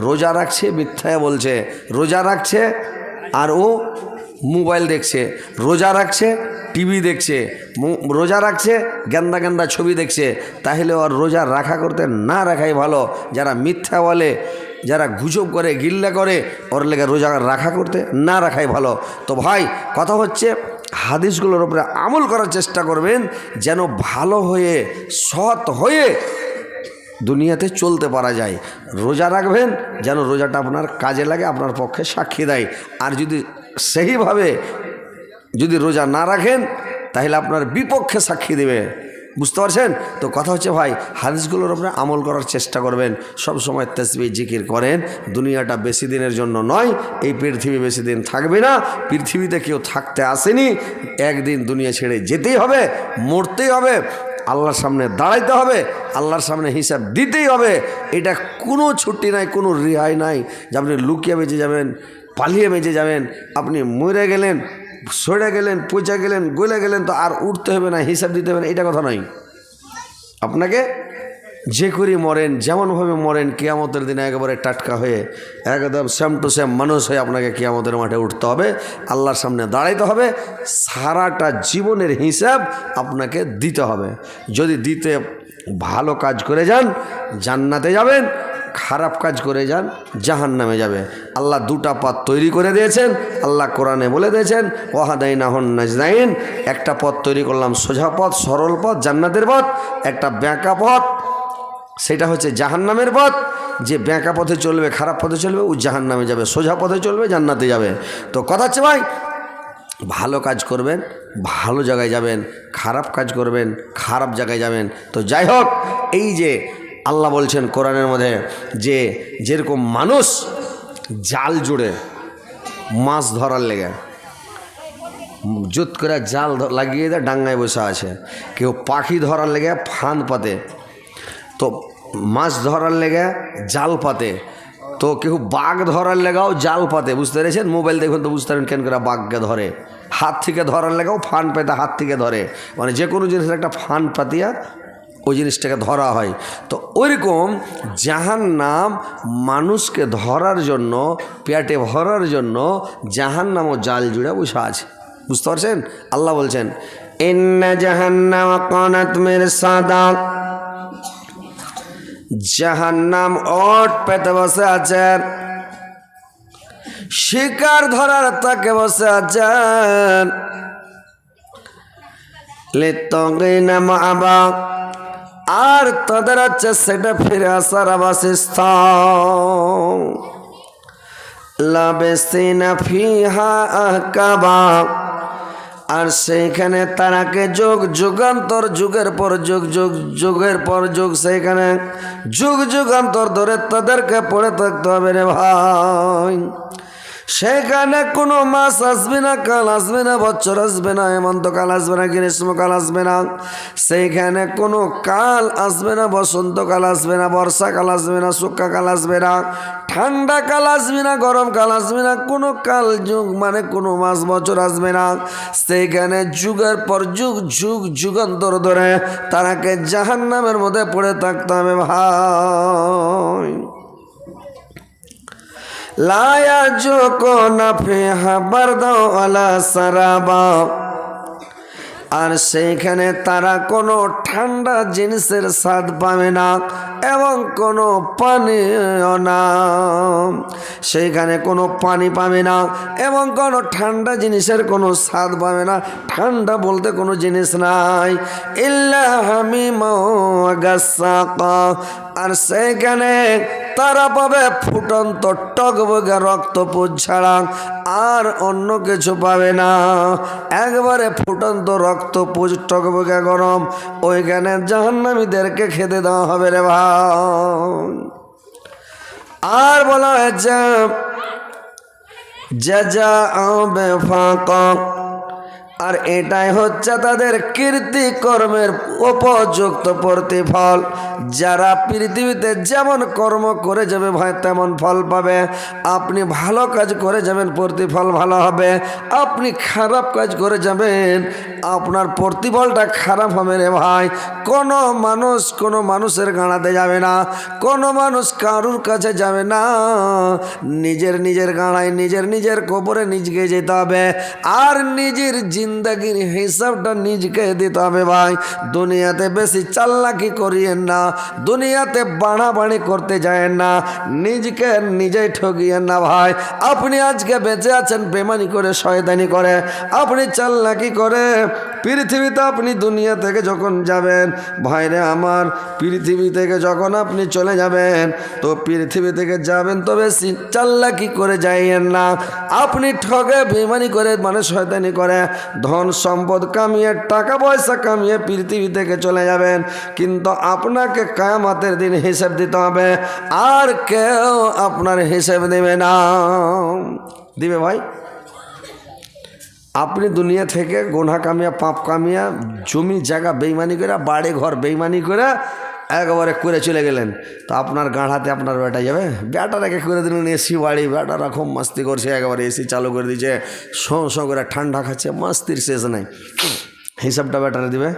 রোজা রাখছে, মিথ্যায় বলছে। রোজা রাখছে আর ও মোবাইল দেখছে। রোজা রাখছে, টিভি দেখছে। রোজা রাখছে, গেন্দা গেন্দা ছবি দেখছে। তাহলে ওর রোজা রাখা করতে না রাখাই ভালো। যারা মিথ্যা বলে, যারা গুজব করে, গিল্লা করে, ওর লেগে রোজা রাখা করতে না রাখাই ভালো। তো ভাই, কথা হচ্ছে, হাদিসগুলোর উপরে আমল করার চেষ্টা করবেন, যেন ভালো হয়ে, সৎ হয়ে দুনিয়াতে চলতে পারা যায়। রোজা রাখবেন, যেন রোজাটা আপনার কাজে লাগে, আপনার পক্ষে সাক্ষী দেয়। আর যদি সেইভাবে যদি রোজা না রাখেন, তাহলে আপনার বিপক্ষে সাক্ষী দেবে। বুঝতে পারছেন? তো কথা হচ্ছে ভাই, হাদিসগুলোর উপরে আমল করার চেষ্টা করবেন। সব সময় তেসবি, জিকির করেন। দুনিয়াটা বেশি দিনের জন্য নয়, এই পৃথিবী বেশি দিন থাকবে না। পৃথিবীতে কেউ থাকতে আসেনি। একদিন দুনিয়া ছেড়ে যেতেই হবে, মরতেই হবে। আল্লাহর সামনে দাঁড়াইতে হবে, আল্লাহর সামনে হিসাব দিতেই হবে। এটা কোনো ছুটি নাই, কোনো রেহাই নাই যে আপনি লুকিয়ে বেঁচে যাবেন, পালিয়ে বেঁচে যাবেন, আপনি মরে গেলেন সরে গেলেন, পচা গেলেন গলে গেলেন, তো আর উঠতে হবে না, হিসাব দিতে হবে না, এটা কথা নয়। আপনাকে যে করি মরেন, যেমনভাবে মরেন, কেয়ামতের দিনে একেবারে টাটকা হয়ে একদম শ্যাম টু শ্যাম মানুষ হয়ে আপনাকে কেয়ামতের মাঠে উঠতে হবে, আল্লাহর সামনে দাঁড়াইতে হবে, সারাটা জীবনের হিসাব আপনাকে দিতে হবে। যদি দিতে ভালো কাজ করে যান, জান্নাতে যাবেন, খারাপ কাজ করে যান জাহান নামে যাবে। আল্লাহ দুটা পথ তৈরি করে দিয়েছেন, আল্লাহ কোরআনে বলে দিয়েছেন ওয়াহাদাইন আহন নাজদাইন একটা পথ তৈরি করলাম সোজা পথ, সরল পথ, জান্নাতের পথ, একটা ব্যাঁকা পথ সেটা হচ্ছে জাহান্নামের পথ। যে ব্যাঁকা পথে চলবে, খারাপ পথে চলবে, ও জাহান নামে যাবে, সোজা পথে চলবে, জান্নাতে যাবে। তো কথা হচ্ছে ভাই, ভালো কাজ করবেন, ভালো জায়গায় যাবেন, খারাপ কাজ করবেন, খারাপ জায়গায় যাবেন। তো যাই হোক, এই যে আল্লাহ বলছেন কোরআনের মধ্যে যে যেরকম মানুষ জাল জুড়ে মাছ ধরার লেগে, জুত করে জাল লাগিয়ে দেয়, ডাঙ্গায় বসে আছে। কেউ পাখি ধরার লেগে ফান পাতে। তো মাছ ধরার লেগে জাল পাতে। তো কেউ বাঘ ধরার লেগাও জাল পাতে, বুঝতে পেরেছেন? মোবাইল দেখুন তো বুঝতে পারেন কেন করে বাঘকে ধরে। হাত থেকে ধরার লেগাও ফান পেতে হাত থেকে ধরে। মানে যে কোনো জিনিসের একটা ফান পাতিয়া ওই জিনিসটাকে ধরা হয়। তো ওইরকম জাহান নাম মানুষকে ধরার জন্য, পেটে ভরার জন্য জাহান নামও জাল জুড়ে বসে আছে। বুঝতে পারছেন? আল্লাহ বলছেন, ইন্না জাহান্নাম কানাত মিরসাদা। জাহান্নাম ওট পেতে বসে আছেন শিকার ধরার তাকে বসে আছেন আর তাদের হচ্ছে সেটা ফিরে আসার আবাসস্থল। লাবেসিনা ফিহা আহকাবা আর সেইখানে তারাকে যোগ যুগান্তর, যুগের পর যুগ যুগ যুগের পর যুগ সেইখানে যুগ যুগান্তর ধরে তাদেরকে পড়ে থাকতে হবে রে ভাই। সেখানে কোনো মাস আসবে না কাল আসবে না বছর আসবে না হেমন্তকাল আসবে না গ্রীষ্মকাল আসবে না সেইখানে কোনো কাল আসবে না বসন্তকাল আসবে না বর্ষাকাল আসবে না শুক্কাকাল আসবে না ঠান্ডা কাল আসবে না গরমকাল আসবে না কোনো কাল যুগ মানে কোনো মাস বছর আসবে না সেইখানে যুগের পর যুগ যুগ যুগান্তর ধরে তারাকে জাহান নামের মধ্যে পড়ে থাকতে হবে ভাই লায়া জোকো নাফে হাবার আলা সারাবা আর সেইখানে তারা কোনো ঠান্ডা জিনিসের স্বাদ পাবে না এবং কোনো পানীয় না সেইখানে কোনো পানি পাবে না এবং কোনো ঠান্ডা জিনিসের কোনো স্বাদ পাবে না ঠান্ডা বলতে কোনো জিনিস নাই ইল্লা হামি আর সেইখানে তারা পাবে ফুটন্ত টকবগে রক্তপুজ ছাড়া আর অন্য কিছু পাবে না। একবারে ফুটন্ত রক্তপুজ টকবগে গরম, ওইখানে জাহান্নামীদেরকে খেতে দেওয়া হবে রে ভাই। আর বলা হয়েছে, যা যা বেফাক আর এটাই হচ্ছে তাদের কীর্তি কর্মের উপযুক্ত প্রতিফল। যারা পৃথিবীতে যেমন কর্ম করে যাবে ভাই, তেমন ফল পাবে। আপনি ভালো কাজ করে যাবেন, প্রতিফল ভালো হবে। আপনি খারাপ কাজ করে যাবেন, আপনার প্রতিফলটা খারাপ হবে রে ভাই। কোনো মানুষ কোনো মানুষের গাঁড়াতে যাবে না, কোনো মানুষ কারুর কাছে যাবে না। নিজের নিজের গাঁড়ায় নিজের নিজের কবরে নিজকে যেতে হবে। আর নিজের জিন্দগির হিসাবটা নিজকে দিতে হবে ভাই। দুনিয়াতে বেশি চাল্লাকি করিয়েন না, দুনিয়াতে বাড়াবাড়ি করতে যায়েন না, নিজকে নিজেই ঠকিয়েন না ভাই। আপনি আজকে বেঁচে আছেন, বেমানি করে, শয়তানি করে। আপনি চাল্লাকি করে পৃথিবীতে আপনি দুনিয়া থেকে যখন যাবেন, ভাইরে আমার, পৃথিবী থেকে যখন আপনি চলে যাবেন, তো পৃথিবী থেকে যাবেন, তবে চাল্লা কি করে যাইয়েন না? আপনি ঠগে বেমানি করে মানে শয়তানি করে, ধন সম্পদ কামিয়ে, টাকা পয়সা কামিয়ে পৃথিবী থেকে চলে যাবেন। কিন্তু আপনাকে কায়ামাতের দিন হিসেব দিতে হবে, আর কেউ আপনার হিসেব দেবে না। দিবে ভাই? আপনি দুনিয়া থেকে গোনা কামিয়া, পাপ কামিয়া, জমি, জায়গা বেইমানি করে বাড়ি, ঘর বেইমানি করে একবারে করে চলে গেলেন। তো আপনার গাঁড়াতে আপনার বেটা যাবে? বেটারাকে করে দিলেন এসি বাড়ি বেটারা খুব মাস্তি করছে, একবারে এসি চালু করে দিয়েছে, শো শো করে ঠান্ডা খাচ্ছে, মাস্তির শেষ নাই। হিসাবটা বেটারে দিবে।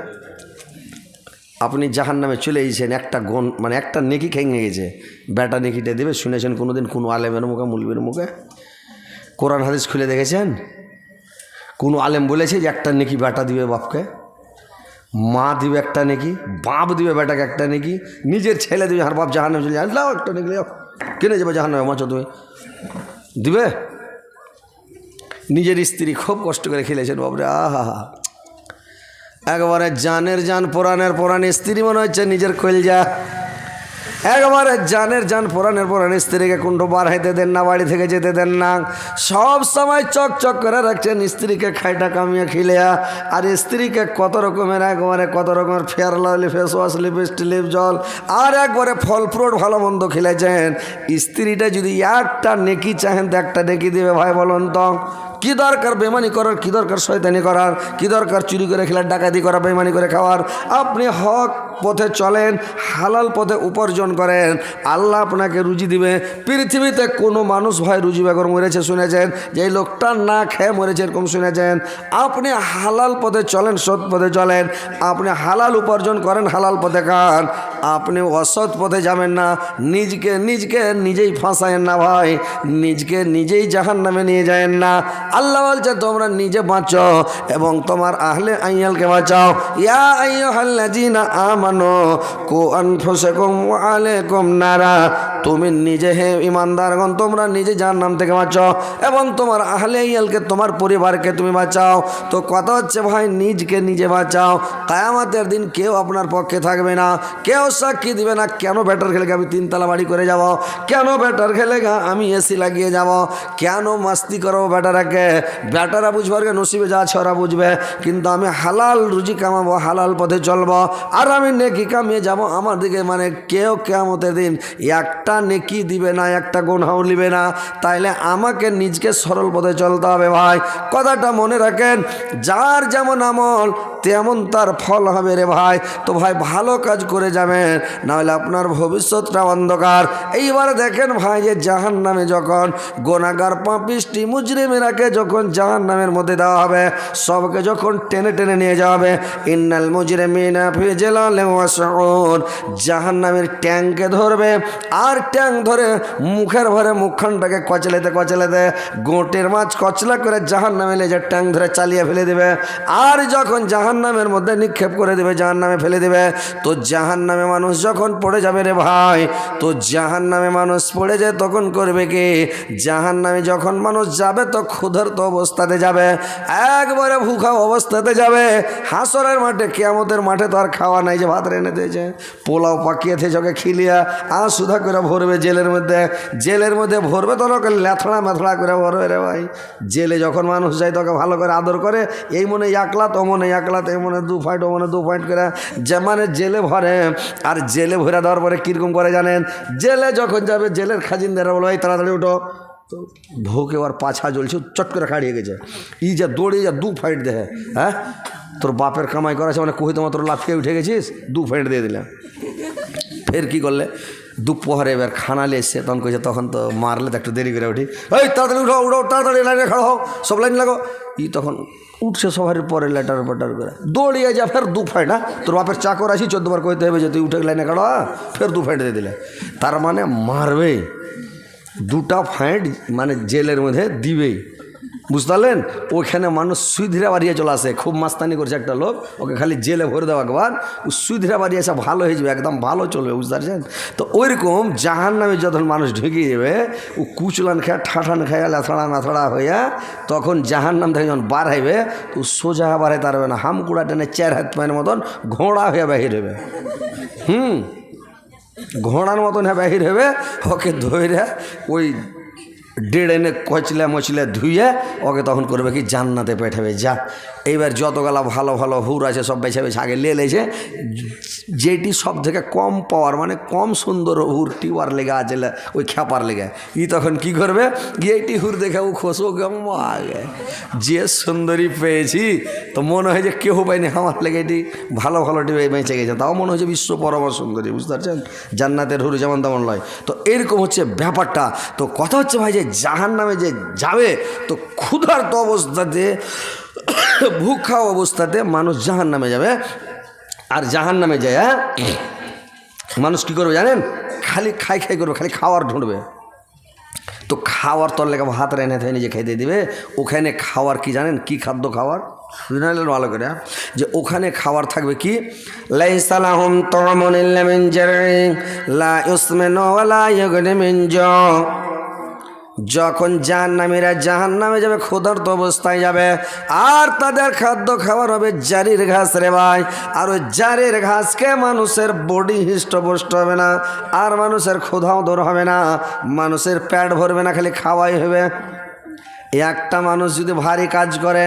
আপনি জাহান নামে চলে গেছেন, একটা গন মানে একটা নেকি খেঙে গেছে। বেটা নেকিটা দেবে, শুনেছেন কোনো দিন কোনো আলেমের মুখে মুলবির মুখে? কোরআন হাদিস খুলে দেখেছেন? কোনো আলেম বলেছে যে একটা নেকি বেটা দিবে বাপকে? মা দিবে একটা নেকি, বাপ দিবে বেটাকে একটা নেকি, নিজের ছেলে দিবে আর বাপ জাহান চলে যায়। একটা নেকি, লাও। কেনে যাবে জাহান নামে মাছো তুমি। দিবে? নিজের স্ত্রী খুব কষ্ট করে খেলেছেন বাপরে, আহা। হা একবারে জানের জান পোড়ানের পোড়ান স্ত্রী মনে হচ্ছে নিজের কলজা। একবারে জানের জান পোড়ানের পোড়ান স্ত্রীকে কুণ্ড বার হাইতে দেন না, বাড়ি থেকে যেতে দেন না। সব সময় চক চক করে রাখছেন, স্ত্রীকে খাইটা কামিয়ে খিলেয়া আর স্ত্রীকে কত রকমের, একবারে কত রকমের fair lovely face wash lipstick lip জল আর একবারে ফল ফ্রুট ভালো মন্দ খেলেছেন স্ত্রীটা যদি একটা নেকি চাহেন, তো একটা নেকি দিবে, ভাই বলুন তো। কি দরকার বেমানি করার, কি দরকার শয়তানি করার, কি দরকার চুরি করে খেলার, ডাকাতি করা বেমানি করে খাওয়ার? আপনি হক পথে চলেন, হালাল পথে উপার্জন করেন। আল্লাহ আপনাকে রুজি দিবে। পৃথিবীতে কোনো মানুষ ভাই রুজি বেগর মরেছে, শুনেছেন? যে লোকটা না খেয়ে মরেছে, এরকম শুনেছেন? আপনি হালাল পথে চলেন, সৎ পথে চলেন। আপনি হালাল উপার্জন করেন, হালাল পথে খান। আপনি অসৎ পথে যাবেন না। নিজকে নিজকে নিজেই ফাঁসায়েন না ভাই। নিজকে নিজেই জাহান নামে নিয়ে যায়েন না। আল্লাহ বলছে, তোমরা নিজে বাঁচো এবং তোমার আহলে আইয়ালকে বাঁচাও। ইয়া আইয়ুহাল্লাযীনা আমানু, কু আনফুসাকুম ওয়া আলাইকুম নারা, তুমি নিজে হে ইমানদারগণ, তোমরা নিজে জাহান্নাম থেকে বাঁচো এবং তোমার আহলে আইয়ালকে, তোমার পরিবারকে তুমি বাঁচাও। তো কথা হচ্ছে, ভাই, নিজকে নিজে বাঁচাও। কায়ামাতের দিন কেউ আপনার পক্ষে থাকবে না। কেউ সাক্ষী দিবে না, কেন ব্যাটার খেলে আমি তিনতলা বাড়ি করে যাব? কেন ব্যাটার খেলে আমি এসি লাগিয়ে যাব? কেন মাস্তি করব ব্যাটারাকে? ব্যাটারা বুঝবে আর নসিবে যা আছে ওরা বুঝবে। কিন্তু আমি হালাল রুজি কামাবো, হালাল পথে চলবো, আর আমি নেকি কামিয়ে যাব আমার দিকে। মানে কেউ কেমতের দিন একটা নেকি দিবে না, একটা গুণাও নিবে না। তাইলে আমাকে নিজকে সরল পথে চলতে হবে ভাই। কথাটা মনে রাখেন, যার যেমন আমল, তেমন তার ফল হবে রে ভাই। তো ভাই, ভালো কাজ করে যাবেন, নাহলে আপনার ভবিষ্যৎটা অন্ধকার। এইবার দেখেন ভাই, যে জাহান নামে যখন গোনাগার পাপিষ্টি মুজরিমেরাকে যখন জাহান নামের মধ্যে দেওয়া হবে, সবকে যখন টেনে টেনে নিয়ে যাওয়া হবে ইন্নাল মুজরিমিনা ফি জালালে জাহান নামের ট্যাঙ্কে ধরবে, আর ট্যাঙ্ক ধরে মুখের ভরে মুখখানটাকে কচলেতে কচলেতে, গোটের মাছ কচলা করে জাহান নামে লেজে ট্যাঙ্ক ধরে চালিয়ে ফেলে দেবে। আর যখন জাহান নামের মধ্যে নিক্ষেপ করে দেবে জাহান নামে ফেলে দেবে, তো জাহান নামে মানুষ যখন পড়ে যাবে রে ভাই, তো জাহান নামে মানুষ পড়ে যায় তখন করবে কি? জাহান নামে যখন মানুষ যাবে, তো ক্ষুধার্ত অবস্থাতে যাবে, একবারে ভুখা অবস্থাতে যাবে। হাসরের মাঠে, কেয়ামতের মাঠে তো আর খাওয়া নাই যে ভাত রেনে দিয়েছে। পোলাও পাকিয়ে পাকিয়েছে যকে খিলিয়া আর সুধা করে ভরবে জেলের মধ্যে। জেলের মধ্যে ভরবে তো লোকে লেথড়া মেথড়া করে ভরবে রে ভাই। জেলে যখন মানুষ যায়, তোকে ভালো করে আদর করে, এই মনে একলা তো মনে একলা তো এই মনে দু ফাইট ও মনে দু ফাইট করে। যে মানে জেলে ভরে, আর জেলে ভরে দেওয়ার পরে কীরকম করে জানেন? জেলে যখন যাবে, জেলের খাজিনদারা বলবে, এই তাড়াতাড়ি উঠো। তো ভোকে ওর পাছা জ্বলছে চট করে খাড়িয়ে গেছে। ই যা দৌড়ে যা, দু ফাইট দেহে হ্যাঁ? তোর বাপের কামাই করা আছে মানে কহি তোমার তোর লাফিয়ে উঠে গেছিস? দু ফাইট দিয়ে দিলাম। ফের কি করলে? দুপুরে এবার খানালে এসছে তখন কইছে, তখন তো মারলে তো একটু দেরি করে উঠি। এই, তাড়াতাড়ি উঠো উঠো, তাড়াতাড়ি লাইনে খাড়ো, হও, সব লাইন লাগো। ই তখন উঠছে সবার পরে লেটার পেটার করে। দৌড়িয়ে যা, ফের দু ফাইট হ্যাঁ? তোর বাপের চাকর আসি চোদ্দবার কইতে হবে যে তুই উঠে লাইনে খাড়ো হ্যাঁ? ফের দু ফাইট দিয়ে দিলে। তার মানে মারবে। দুটা ফাইট মানে জেলের মধ্যে দিবেই বুঝতে পারলেন ওইখানে মানুষ সুইধরা বাড়িয়ে চলে আসে। খুব মাস্তানি করছে একটা লোক। ওকে খালি জেলে ভরে দেওয়া একবার। ও সুইধরা বাড়িয়ে এসে ভালো হয়ে যাবে, একদম ভালো চলবে বুঝতে পারছেন তো ওইরকম জাহান নামে যখন মানুষ ঢুকিয়ে যাবে ও কুচলান খেয়া, ঠাঠান খেয়া, লাথড়া নাথড়া হইয়া তখন জাহান নাম থেকে যখন বার হইবে, তো সোজা বার হইতে পারবে না হামকুড়া টেনে চার হাত পায়ের মতন ঘোড়া হয়ে বাহির হবে হুম? ঘোড়ার মতন হ্যাঁ বাহির হবে, ওকে ধরে ওই ডেড় এনে কচলে মচলে ধুয়ে ওকে তখন করবে কি জান্নাতে পেঠাবে, যা। এইবার যতগুলা ভালো ভালো হুর আছে, সব বেছে বেছে আগে লে লেছে যেটি সব থেকে কম পাওয়ার মানে কম সুন্দর হুর টিওয়ার লেগে আছে ওই খ্যাপার লেগে। ই তখন কি করবে? এইটি হুর দেখে ও খসো কেমন আগে। যে সুন্দরী পেয়েছি, তো মনে হয় যে কেউ পাইনি আমার লেগে এটি ভালো ভালো টিভি বেঁচে গেছে। তাও মনে হচ্ছে বিশ্ব পরম সুন্দরী, বুঝতে পারছেন? জান্নাতের হুর যেমন তেমন লয় তো এরকম হচ্ছে ব্যাপারটা। তো কথা হচ্ছে ভাই যে জাহান নামে যে যাবে, তো ক্ষুধার্ত অবস্থাতে ভুখা অবস্থাতে মানুষ জাহান নামে যাবে। আর জাহান নামে যায়? মানুষ কি করবে জানেন? খালি খাই খাই করবে, খালি খাওয়ার ঢুঁড়বে। তো খাওয়ার তোর লেগে ভাত রেনে থেকে নিজে খাইতে দিবে। ওখানে খাওয়ার কি জানেন? কি খাদ্য খাওয়ার? ভালো করে? যে ওখানে খাওয়ার থাকবে কি? লাইসালাহুম যখন জাহান্নামীরা জাহান নামে যাবে, ক্ষুধার্ত অবস্থায় যাবে, আর তাদের খাদ্য খাবার হবে জারির ঘাস রে ভাই। আর ওই জারির ঘাসকে মানুষের বডি হৃষ্টপুষ্ট হবে না, আর মানুষের ক্ষুধাও দূর হবে না, মানুষের প্যাট ভরবে না, খালি খাওয়াই হবে। একটা মানুষ যদি ভারী কাজ করে,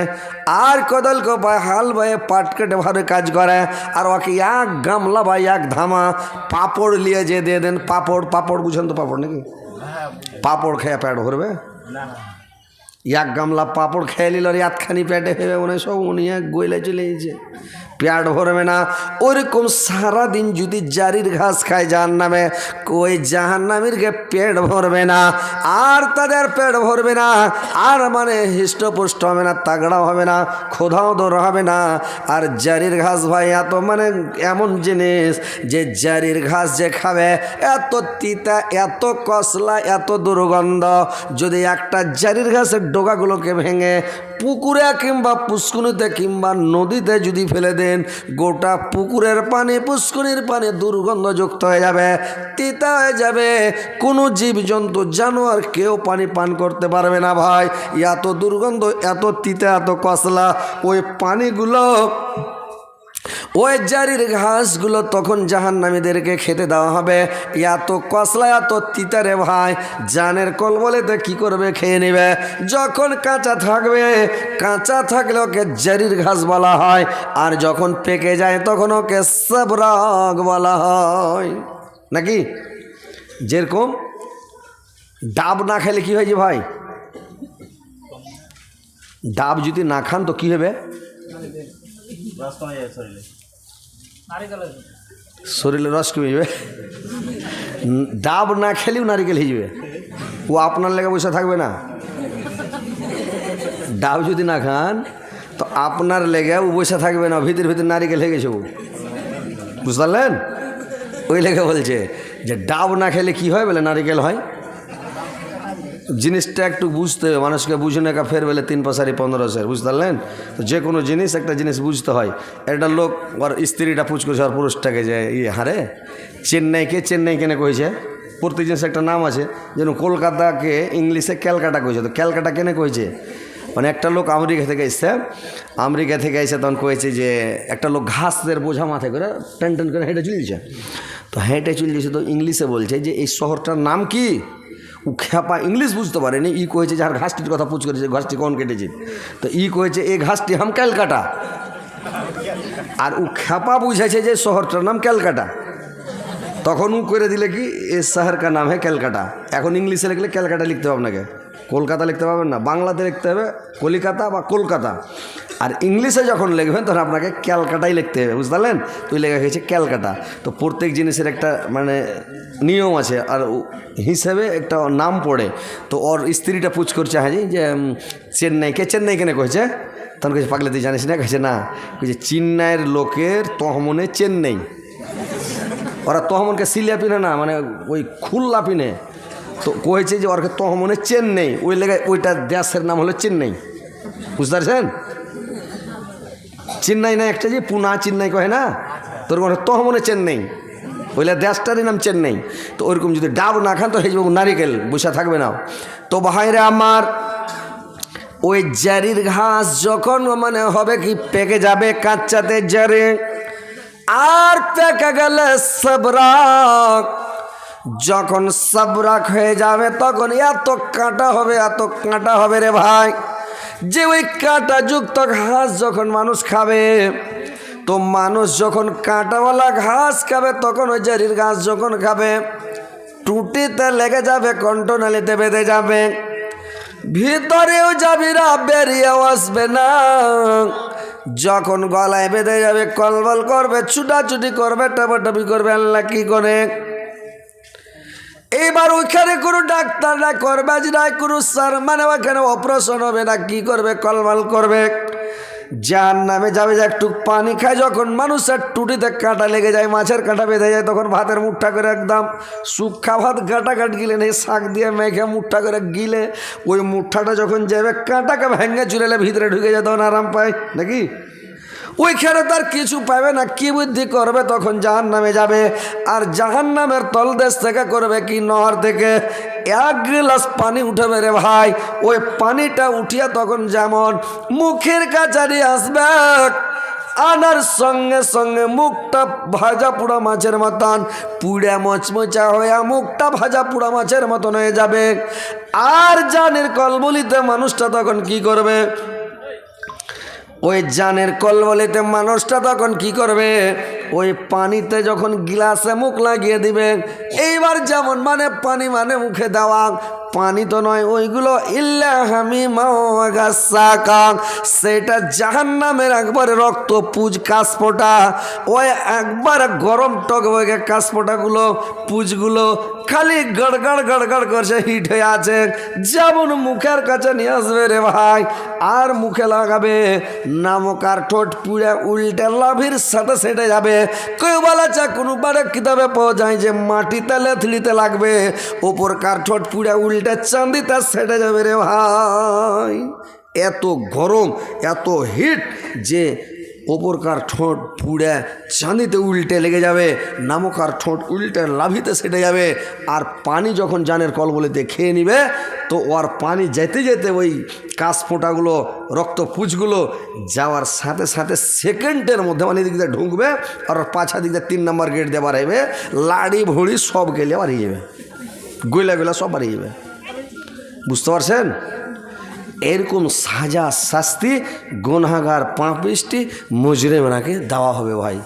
আর কদল কোপায়, হাল বয়ে পাট কেটে ভারী কাজ করে, আর ওকে এক গামলা বা এক ধামা পাপড় নিয়ে যে দিয়ে দেন, পাপড় পাপড়, বুঝেন তো পাপড় নাকি? পাপড় খেয়ে প্যাট ভরবে? এক গামলা পাপড় খেয়ে নিল আর একখানি প্যাটে ভেবে মনে সব উনি এক গইলে চলে গেছে। পেট ভরবে না। ওরকম সারাদিন যদি জারির ঘাস খায় জাহান নামে ওই জাহান নামিরকে পেট ভরবে না। আর তাদের পেট ভরবে না। আর মানে হৃষ্টপুষ্ট হবে না, তাগড়াও হবে না, খোদাও দৌড় হবে না। আর জারির ঘাস ভাই, এত মানে এমন জিনিস যে জারির ঘাস যে খাবে, এত তিতা, এত কসলা, এত দুর্গন্ধ। যদি একটা জারির ঘাসের ডোকাগুলোকে ভেঙে পুকুরে কিংবা পুষ্কুনিতে কিংবা নদীতে যদি ফেলে দেন, গোটা পুকুরের পানি পুষ্কুনির পানি দুর্গন্ধযুক্ত হয়ে যাবে, তিতা হয়ে যাবে। কোনো জীবজন্তু, জানোয়ার কেউ পানি পান করতে পারবে না ভাই। এত দুর্গন্ধ, এত তিতা, এত কসলা, ওই পানিগুলো ওই জারির ঘাসগুলো তখন জাহান্নামীদেরকে খেতে দেওয়া হবে। এত কসলা, এত তিতারে ভাই। জানের কল বলেতে কী করবে, খেয়ে নেবে। যখন কাঁচা থাকবে, কাঁচা থাকলে ওকে জারির ঘাস বলা হয়। আর যখন পেকে যায়, তখন ওকে সাবরাগ বলা হয়। নাকি? যেরকম ডাব না খেলে কি হয়েছে ভাই? ডাব যদি না খান তো কী হবে? শরীরে। রস কমে যাবে? ডাব না খেলেও নারিকেল হয়ে যাবে। ও আপনার লেগে বসে থাকবে না। ডাব যদি না খান, তো আপনার লেগে ও বসে থাকবে না, ভিতর ভিতর নারিকেল হয়ে গেছে ও। বুঝতে পারলেন? ওই লেগে বলছে যে ডাব না খেলে কি হয় বলে নারিকেল হয়? জিনিসটা একটু বুঝতে হবে, মানুষকে বুঝে না ফের বেলে তিন পাশারি পনেরো সের বুঝতে পারলেন তো যে কোনো জিনিস একটা জিনিস বুঝতে হয়। একটা লোক ওর স্ত্রীটা পুচ করেছে আর পুরুষটাকে যে ইয়ে হারে, চেন্নাইকে, চেন্নাই কেনে কইছে? প্রত্যেক জিনিস একটা নাম আছে, যেন কলকাতাকে, ইংলিশে ক্যালকাটা কইছে। তো ক্যালকাটা কেনে কইছে? মানে একটা লোক আমেরিকা থেকে এসছে, আমেরিকা থেকে এসে তখন কয়েছে যে একটা লোক ঘাসদের বোঝা মাথায় করে টেন টেন করে হেঁটে চলছে তো হেঁটে চলছে তো ইংলিশে বলছে যে এই শহরটার নাম কি? খ্যাপা ইংলিশ বুঝতে পারেনি। ই কয়েছে যার ঘাসটির কথা পুছ করেছে, ঘাসটি কোন কেটেছে? তো ই কয়েছে এই ঘাসটি হাম ক্যালকাটা। আর ও খ্যাপা বুঝেছে যে শহরটার নাম ক্যালকাটা। তখন ও করে দিলে কি, এ শহর কা নাম হ্যাঁ ক্যালকাটা। এখন ইংলিশে লিখলে ক্যালকাটা লিখতে হবে আপনাকে। কলকাতা লিখতে পারবেন না, বাংলাতে লিখতে হবে কলিকাতা বা কলকাতা। আর ইংলিশে যখন লিখবেন তখন আপনাকে ক্যালকাটাই লিখতে হবে বুঝতে পারলেন? তুই লেখা হয়েছে ক্যালকাটা। তো প্রত্যেক জিনিসের একটা মানে নিয়ম আছে আর হিসেবে একটা নাম পড়ে। তো ওর স্ত্রীটা পুছ করছে হ্যাঁ যে উম, চেন্নাই কেন কয়েছে? তখন কাছে পাগলে তুই জানিস না? কাছে না। কইছে চেন্নাইয়ের লোকের তহমনে চেন্নাই। ওরা তহমনকে সিলিয়া পিনে না মানে ওই খুল্লা পিনে। তো কয়েছে যে ওরকে তহমনে চেন্নাই। ওই লেগে ওইটা দেশের নাম হলো চেন্নাই। বুঝতে পারছেন? চেন্নাই না একটা যে পুনা চেন্নাই কহে না? তোর মানে তহমনে চেন্নাই। ওইলে দেশটারই নাম চেন্নাই। তো ওইরকম যদি ডাব না খান, তো হেজব নারিকেল বসে থাকবে না। তো ভাইরে আমার, ওই জারির ঘাস যখন মানে হবে কি পেকে যাবে কাচ্চাতে জারে, আর পেকে গেলে সবরাক যখন সবরাক হয়ে যাবে, তখন এত কাঁটা হবে, এত কাঁটা হবে রে ভাই। যে ওই কাঁটা যুক্ত ঘাস যখন মানুষ খাবে, তো মানুষ যখন কাঁটাওয়ালা ঘাস খাবে, তখন ওই জারির ঘাস যখন খাবে, টুটিতে লেগে যাবে, কণ্ঠনালীতে বেঁধে যাবে। ভিতরেও যাবি না বেরিয়েও আসবে না। যখন গলায় বেঁধে যাবে, কলবল করবে, ছুটাছুটি করবে, টাপাটাপি করবে, আল্লাহ কি করে? এইবার ওইখানে কোনো ডাক্তার না করবে না কোনো সার মানে ওখানে অপারেশন হবে না, কি করবে কলবল করবে। যার নামে যাবে যে একটু পানি খায়, যখন মানুষের টুটিতে কাঁটা লেগে যায়, মাছের কাঁটা বেঁধে যায়, তখন ভাতের মুঠা করে একদম সুখা ভাত কাটা কাট গিলে নেই শাক দিয়ে মেঘে মুঠা করে গিলে, ওই মুঠাটা যখন যাবে, কাঁটাকে ভেঙে চুলেলে ভিতরে ঢুকে যায় তখন আরাম পায়, নাকি? ওইখানে তার কিছু পাবে না, কি বুদ্ধি করবে তখন জাহান নামে যাবে। আর জাহান নামের তলদেশ থেকে করবে কি? নহর থেকে। এক গ্লাস পানি উঠাবে রে ভাই। ওই পানিটা উঠিয়া তখন যেমন মুখের কাছারি আসবে, আনার সঙ্গে সঙ্গে মুখটা ভাজা পোড়া মাছের মতন। পুড়ে মচমচা হয়ে মুখটা ভাজা পোড়া মাছের মতন হয়ে যাবে। আর জানের কলবলিতে মানুষটা তখন কি করবে? ওই জানের কলবলিতে মানুষটা তখন কি করবে? ওই পানিতে যখন গিলাসে মুখ লাগিয়ে দিবে, এইবার যেমন মানে পানি মানে মুখে দেওয়া পানি তো নয়, ওইগুলো সেটা জাহান নামের একবারে রক্ত পুজ কাসপোটা ওই একবার গরম টক টকবগে কাশপোটাগুলো পুজগুলো খালি গড়গড় গড়গড় করছে হিট হয়ে আছে। যেমন মুখের কাছে নিয়ে আসবে রে ভাই, আর মুখে লাগাবে। নামকার ঠোঁট পুড়ে উল্টে লাভির সাথে সেটে যাবে। কেউ চা কোনো বারে কিতাবে পাওয়া যায় যে মাটিতে লেথলিতে লাগবে। ওপর কার ঠোঁট পুড়ে উল্টে চান্দিতে সেটে যাবে রে ভাই। এত গরম, এত হিট যে ওপরকার ঠোঁট পুড়ে চাঁদিতে উল্টে লেগে যাবে, নামকার ঠোঁট উল্টে লাভিতে সেটে যাবে, আর পানি যখন জানের কল কলবলিতে খেয়ে নিবে, তো ওর পানি যেতে যেতে ওই কাশ ফোঁটাগুলো রক্ত পুজগুলো যাওয়ার সাথে সাথে সেকেন্ডের মধ্যে মানে এদিক দিয়ে ঢুকবে, আর পাছা দিক দিয়ে তিন নম্বর গেট দিয়ে বাড়াইবে, লাড়ি ভুড়ি সব গেলে বাড়িয়ে যাবে গইলা গইলা সব বাড়িয়ে যাবে বুঝতে পারছেন? এরকম সাজা শাস্তি, গনহাগার পাঁপিসটি মুজরেমনাকে দেওয়া হবে ভাই।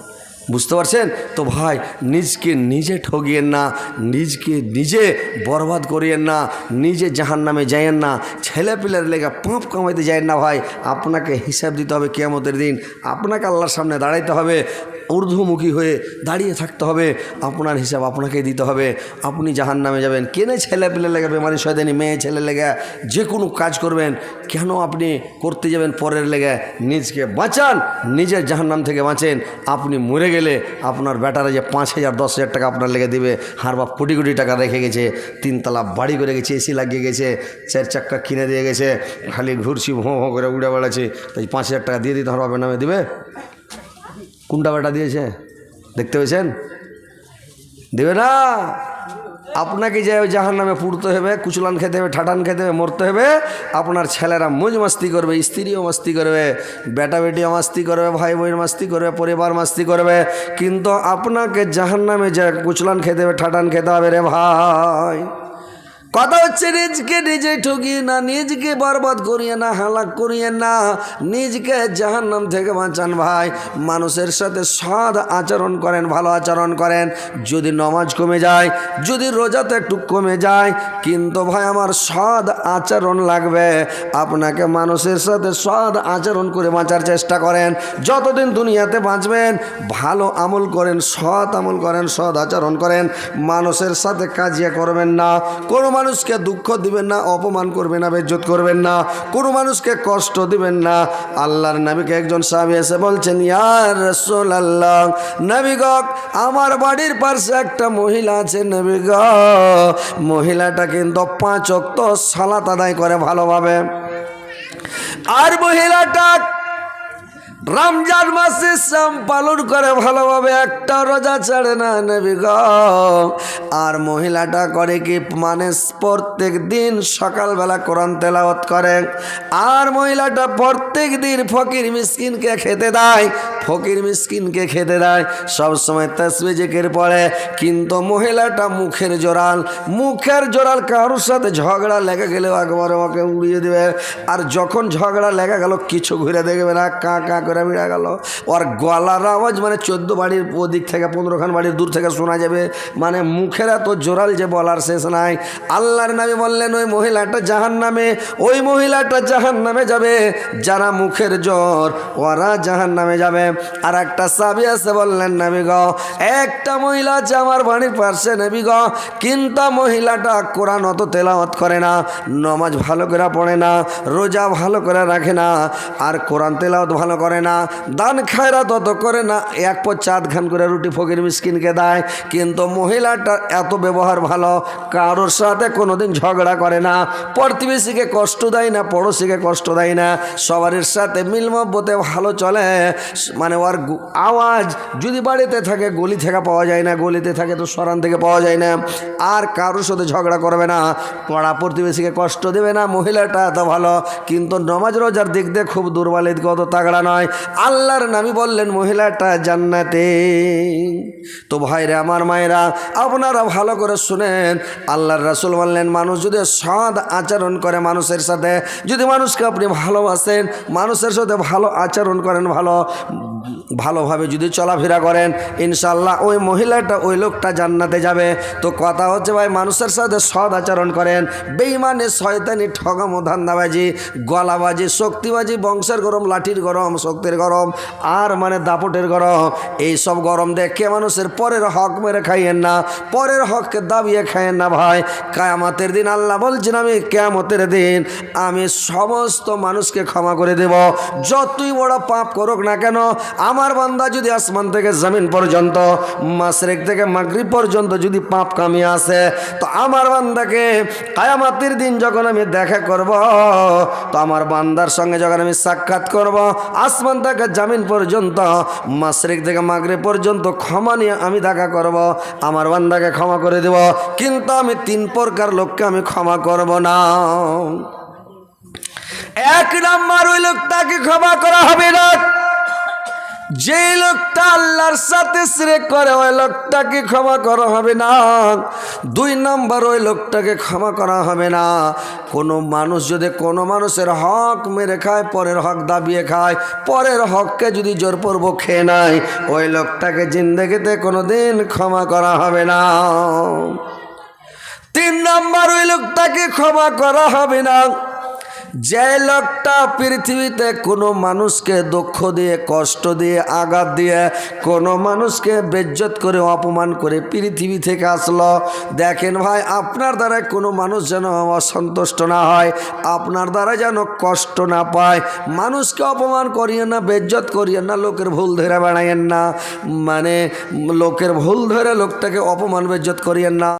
বুঝতে পারছেন? তো ভাই, নিজকে নিজে ঠগিয়েন না, নিজকে নিজে বরবাদ করিয়েন না, নিজে জাহান নামে যাইয়েন না ছেলে পিলের লেগে পাঁপ কামাইতে যায়েন না ভাই। আপনাকে হিসাব দিতে হবে কেয়ামতের দিন। আপনাকে আল্লাহর সামনে দাঁড়াইতে হবে। ঊর্ধ্বমুখী হয়ে দাঁড়িয়ে থাকতে হবে। আপনার হিসাব আপনাকে দিতে হবে। আপনি জাহান নামে যাবেন। কেনে ছেলে পেলে লেগে বেমারি শয়দানি মেয়ে, ছেলে লেগে, যে কোনো কাজ করবেন। কেন আপনি করতে যাবেন পরের লেগে? নিজকে বাঁচান, নিজের জাহান নাম থেকে বাঁচেন। আপনি মরে গেলে আপনার বেটারা যে পাঁচ হাজার, দশ হাজার টাকা আপনার লেগে দেবে। হার বাপ কোটি কোটি টাকা রেখে গেছে। তিনতলা বাড়ি করে গেছে, এসি লাগিয়ে গেছে, চার চাক্কা কিনে দিয়ে গেছে। খালি ঘুরছি ভোঁ ভোঁ করে উড়ে বেড়াচ্ছে। তাই পাঁচ হাজার টাকা দিয়ে দিতে হার নামে দিবে? কোনটা বেটা দিয়েছে, দেখতে পেয়েছেন? দেবে না? আপনাকে যে জাহান নামে পুড়তে হবে, কুচলান খেতে হবে, ঠাটান খেতে হবে, মরতে হবে, আপনার ছেলেরা মুজ মাস্তি করবে, স্ত্রীও মাস্তি করবে, বেটা বেটিও মাস্তি করবে, ভাই বোন মাস্তি করবে, পরিবার মাস্তি করবে, কিন্তু আপনাকে জাহান নামে যে কুচলান খেতে হবে, ঠাটান খেতে হবে রে ভাই। কথা হচ্ছে, নিজকে নিজে ঠকিয়ে না, নিজকে বরবাদ করিয়ে না, হালাক করিয়ে না, নিজকে জাহান্নাম থেকে বাঁচান ভাই। মানুষের সাথে সৎ আচরণ করেন, ভালো আচরণ করেন। যদি নমাজ কমে যায়, যদি রোজাতে একটু কমে যায়, কিন্তু ভাই আমার সৎ আচরণ লাগবে। আপনাকে মানুষের সাথে সৎ আচরণ করে বাঁচার চেষ্টা করেন। যতদিন দুনিয়াতে বাঁচবেন, ভালো আমল করেন, সৎ আমল করেন, সৎ আচরণ করেন। মানুষের সাথে কাজিয়া করবেন না। কোনো মানুষকে দুঃখ দিবেন না, অপমান করবেন না, বেজ্জত করবেন না, কোনো মানুষকে কষ্ট দিবেন না। আল্লাহর নবীকে একজন সাহাবী এসে বলছেন ইয়ার রসুল আল্লাহ নবীগ আমার বাড়ির পাশে একটা মহিলা আছে নবীগ মহিলাটা কিন্তু পাঁচ অক্ত সালাত আদায় করে ভালোভাবে। আর মহিলাটা রমজান মাসে শ্যাম পালন করে ভালোভাবে, একটা রোজা ছাড়ে না নেবি আর মহিলাটা করে কি মানে প্রত্যেক দিন সকালবেলা কোরআন তেলাওয়াত করে। আর মহিলাটা প্রত্যেক দিন ফকির মিসকিনকে খেতে দেয়, ফকির মিসকিনকে খেতে দেয়। সবসময় তসবি জিকির পড়ে, কিন্তু মহিলাটা মুখের জোরাল মুখের জোরাল কারোর সাথে ঝগড়া লেগে গেলেও একবারে ওকে উড়িয়ে দেবে। আর যখন ঝগড়া লেগে গেল, কিছু ঘুরে দেখবে না, কা কা করে বিড়া গেল। ওর গলার আওয়াজ মানে চোদ্দ বাড়ির ওদিক থেকে পনেরোখান বাড়ির দূর থেকে শোনা যাবে। মানে মুখের এত জোরাল যে বলার শেষ নাই। আল্লাহর নামে বললেন, ওই মহিলাটা জাহান নামে ওই মহিলাটা জাহান নামে যাবে। যারা মুখের জ্বর ওরা জাহান নামে যাবে। আর একটা সাবি আছে বললেন, নাবি গ, একটা মহিলা আছে আমার বাড়ির পাশে, নেবি গ, কিন্তু মহিলাটা কোরআন অত তেলাওয়াত করে না, নমাজ ভালো করে পড়ে না, রোজা ভালো করে রাখে না, আর কোরআন তেলাওয়াত ভালো করে না। দান খায়রা তত করে না, এক পর চাঁদ খান করে রুটি ফকির মিসকিনকে দেয়। কিন্তু মহিলাটা এত ব্যবহার ভালো, কারোর সাথে কোনোদিন ঝগড়া করে না। প্রতিবেশীকে কষ্ট দেয় না, পড়োশিকে কষ্ট দেয় না। সবার সাথে মিলমব্বতে ভালো চলে। মানে ওর আওয়াজ যদি বাড়িতে থাকে, গলি থেকে পাওয়া যায় না, গলিতে থাকে তো সরান থেকে পাওয়া যায় না। আর কারোর সাথে ঝগড়া করবে না। পড়া প্রতিবেশীকে কষ্ট দেবে না, মহিলাটা এত ভালো, কিন্তু নমাজ রোজার দিক দিয়ে খুব দুর্বল অত তাগড়া নয়। আল্লাহর নামি বললেন, মহিলাটা জান্নাতে। তো ভাইরা আমার মায়েরা, আপনারা ভালো করে শুনেন। আল্লাহর রাসুল বললেন, মানুষ যদি সৎ আচরণ করে মানুষের সাথে, যদি মানুষকে আপনি ভালোবাসেন, মানুষের সাথে ভালো আচরণ করেন, ভালো, ভালোভাবে যদি চলাফেরা করেন ইনশাল্লাহ ওই মহিলাটা ওই লোকটা জান্নাতে যাবে। তো কথা হচ্ছে ভাই, মানুষের সাথে সৎ আচরণ করেন। বেইমানে শয়তানি ঠগামো ধান্দাবাজি, গলাবাজি, শক্তিবাজি, বংশের গরম, লাঠির গরম শক্তির গরম, আর মানে দাপটের গরম। এই সব গরম দেখে মানুষের পরের হক মেরে খাইয়েন না, পরের হককে দাবিয়ে খাইয়েন না ভাই। কায়ামতের দিন আল্লাহ বলছেন, আমি কেয়ামতের দিন আমি সমস্ত মানুষকে ক্ষমা করে দেব। যতই বড় পাপ করুক না কেন, আমার বান্দা যদি আসমান থেকে জমিন পর্যন্ত মাসরেক থেকে মাগরি পর্যন্ত যদি পাপ কামিয়ে আসে, তো আমার বান্দাকে কায়ামাতির দিন যখন আমি দেখা করব, তো আমার বান্দার সঙ্গে যখন আমি সাক্ষাৎ করব, আসমান থেকে জামিন পর্যন্ত, মাসরিক থেকে মাগরে পর্যন্ত ক্ষমা নিয়ে আমি দেখা করব, আমার বান্দাকে ক্ষমা করে দেব, কিন্তু আমি তিন প্রকার লোককে আমি ক্ষমা করব না। এক নাম্বার ওই লোকটাকে ক্ষমা করা হবে না। যে লোকটা আল্লাহর সাথে শ্রেক করে, ওই লোকটাকে ক্ষমা করা হবে না। দুই নম্বর, ওই লোকটাকে ক্ষমা করা হবে না। কোনো মানুষ যদি কোনো মানুষের হক মেরে খায়, পরের হক দাবিয়ে খায়, পরের হককে যদি জোরপূর্বক খেয়ে নেয়, ওই লোকটাকে জিন্দগিতে কোনো দিন ক্ষমা করা হবে না। তিন নম্বর, ওই লোকটাকে ক্ষমা করা হবে না। যে লোকটা পৃথিবীতে কোনো মানুষকে দুঃখ দিয়ে, কষ্ট দিয়ে, আঘাত দিয়ে, কোনো মানুষকে বেজ্জত করে, অপমান করে পৃথিবী থেকে আসলো, দেখেন ভাই, আপনার দ্বারা কোনো মানুষ যেন অসন্তুষ্ট না হয়, আপনার দ্বারা যেন কষ্ট না পায়, মানুষকে অপমান করিয়ে না, বেজ্জত করিয়েন না, লোকের ভুল ধরে বেড়াইয়েন না মানে লোকের ভুল ধরে লোকটাকে অপমান, বেজ্জত করিয়েন না।